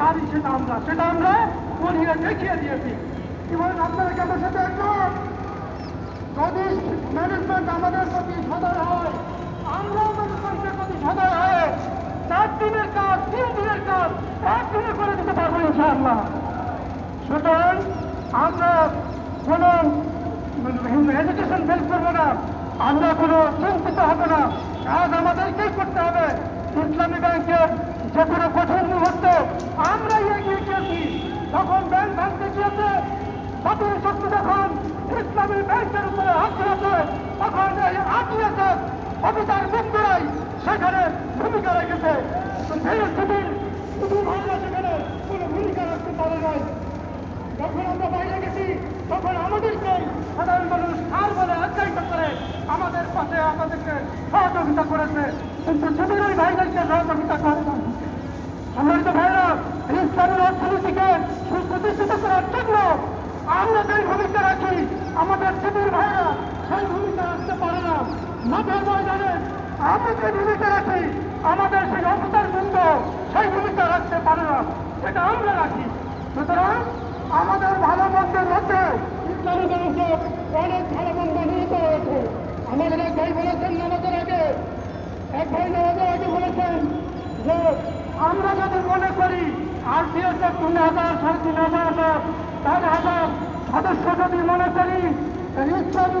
তারই সেটা আমরা সেটা আমরা করিয়ে দেখিয়ে দিয়েছি। কি বলেন আপনারা কেন সেটা একমত? যদি ম্যানেজমেন্ট আমাদের প্রতি সদয় হয়, আমরাও ম্যানেজমেন্টের প্রতি সদয় হয়ে চার দিনের কাজ, তিন দিনের কাজ একদিনে করে দিতে পারব ইনশাআল্লাহ। সুতরাং আমরা কোনো এডুকেশন ফেল করব না। আমরা কোনো চিন্তিত হব না। কাজ আমাদেরকেই করতে হবে। ইসলামী ব্যাংকের যে কোনো কঠিন মুহূর্তে আমরাই এগিয়ে গিয়েছি। তখন ব্যাংক ভাঙতে গিয়েছে জাতীয় শক্তি যখন ইসলামী ব্যাংকের উপরে হাত দিয়েছে, তখন এই আটিয়েছে অফিসার বন্ধুরাই সেখানে ভূমিকা রেখেছে। শুধু ভাইরা সেখানে কোনো ভূমিকা রাখতে পারে নাই। যখন আমরা বাইরে গেছি, তখন আমাদেরকে সাধারণ মানুষ হার বলে আখ্যায়িত করে আমাদের পাশে আমাদেরকে সহযোগিতা করেছে। কিন্তু সেদিন ভাইদেরকে সহযোগিতা করে সম্মানিত ভাইরা ইসলামের অর্থনীতিকে সুপ্রতিষ্ঠিত করার জন্য আমরা যে ভূমিকা রাখি আমাদের শিবির ভাইরা সেই ভূমিকা রাখতে পারে না মাঠের ময়দানে আমরা যে ভূমিকা রাখি আমাদের সেই অফিসার বৃন্দ সেই ভূমিকা রাখতে পারে না সেটা আমরা রাখি সুতরাং আমাদের ভালো মন্দের মধ্যে ইসলামী মানুষের অনেক ভালো মন্দ নিহিত রয়েছে আমাদের এক ভাই বলেছেন নামাজের আগে এক ভাই নামাজের আগে বলেছেন যে আমরা যদি মনে করি আরপিএসের তিন হাজার সাড়ে তিন হাজার চার হাজার সদস্য যদি মনে করি ইসলামী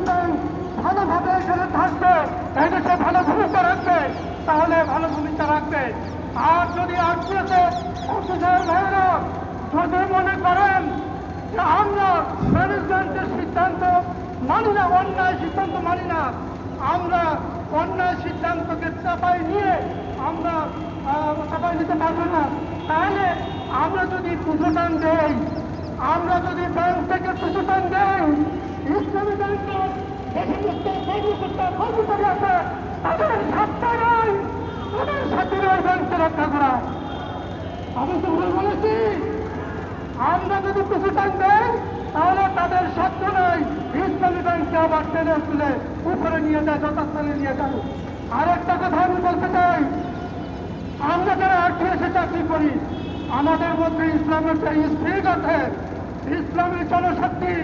ভালোভাবে এখানে থাকবে এদেশে ভালো ভূমিকা রাখবে তাহলে ভালো ভূমিকা রাখবে আর যদি ভাইয়েরা যদি মনে করেন যে আমরা ম্যানেজমেন্টের সিদ্ধান্ত মানি না অন্যায় সিদ্ধান্ত মানি না আমরা অন্যায় সিদ্ধান্তকে চাপাই নিয়ে আমরা চাপাই নিতে পারব না। তাহলে আমরা যদি পুজোটান দেই, আমরা যদি ব্যাংক থেকে পুজোটান দেই, ইসলামী ব্যাংকের আছে। তাদের সাতটা নয়, তাদের সাথে ওই ব্যাংককে রক্ষা করা। আমি তো ভুল বলেছি। আমরা যদি টান দেই, তাহলে তাদের সাধ্য নাই ইসলামী ব্যাংককে আবার টেনে তুলে উপরে নিয়ে যায়, যথাস্থানে নিয়ে যায়। আর একটা কথা আমি বলতে চাই। আমরা যারা আরটিএসে চাকরি করি আমাদের মধ্যে ইসলামের যে স্পিরিট আছে ইসলামী জনশক্তি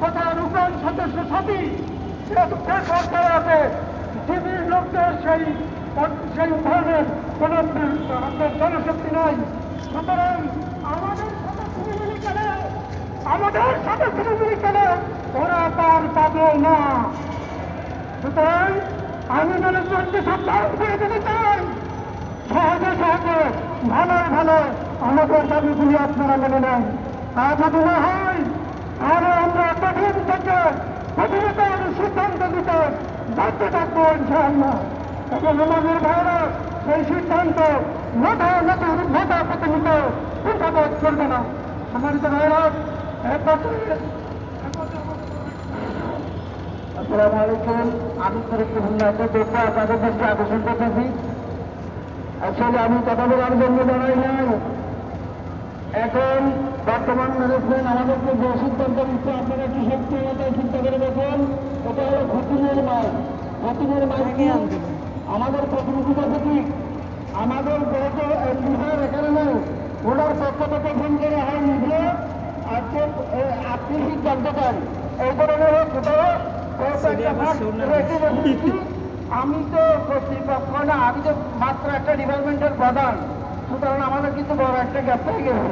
তথা রূপান সদস্য সাথী সরকার আছে শিবির লোকদের সেই সেই ধরনের কোন জনশক্তি নাই। সুতরাং আমাদের সাথে ছিনিমিনি খেলে আমাদের সাথে ছিনিমিনি খেলে ওরা তার পাবে না? সুতরাং আমি ম্যানেজমেন্টকে সাবধান করে দিতে চাই। সহজে সহজে ভালো ভালো আমাদের দাবিগুলি আপনারা মেনে নেন তা যদি না হয় তাহলে আমরা কঠিন থেকে কঠিনতর সিদ্ধান্ত দিতে বাধ্য থাকব ইনশাআল্লাহ এবং আমাদের ভাইরা সেই সিদ্ধান্ত মোটা নতুন মোটা প্রতিনিধিত চিন্তাবোধ করবে না সম্মানিত ভাইরা আসসালামু আলাইকুম আমি ফরিদপুর হুন্নাতে দেখব আপনাদের দৃষ্টি আকর্ষণ করতেছি আসলে আমি কথা বলার জন্য দাঁড়াই নাই। এখন বর্তমান ম্যানেজমেন্ট আমাদেরকে যে সিদ্ধান্ত নিচ্ছে আপনারা কি শক্তি মতো চিন্তা করে দেখুন? এটা হলো ফতিনের মাল। ফতিনের মাল কি? আমাদের প্রতিনিধি কাছে কি? আমাদের যেহেতু এমডিসার এখানে নেই। ওনার পক্ষ থেকে ফোন করে হয় নিবে আজকে আপনি সিদ্ধান্ত দেন এই ধরনের কোথাও আমি তো কর্তৃপক্ষ না আমি তো মাত্র একটা ডিপার্টমেন্টের প্রধান। সুতরাং আমাদের কিন্তু বড় একটা গ্যাপ হয়ে গেছে।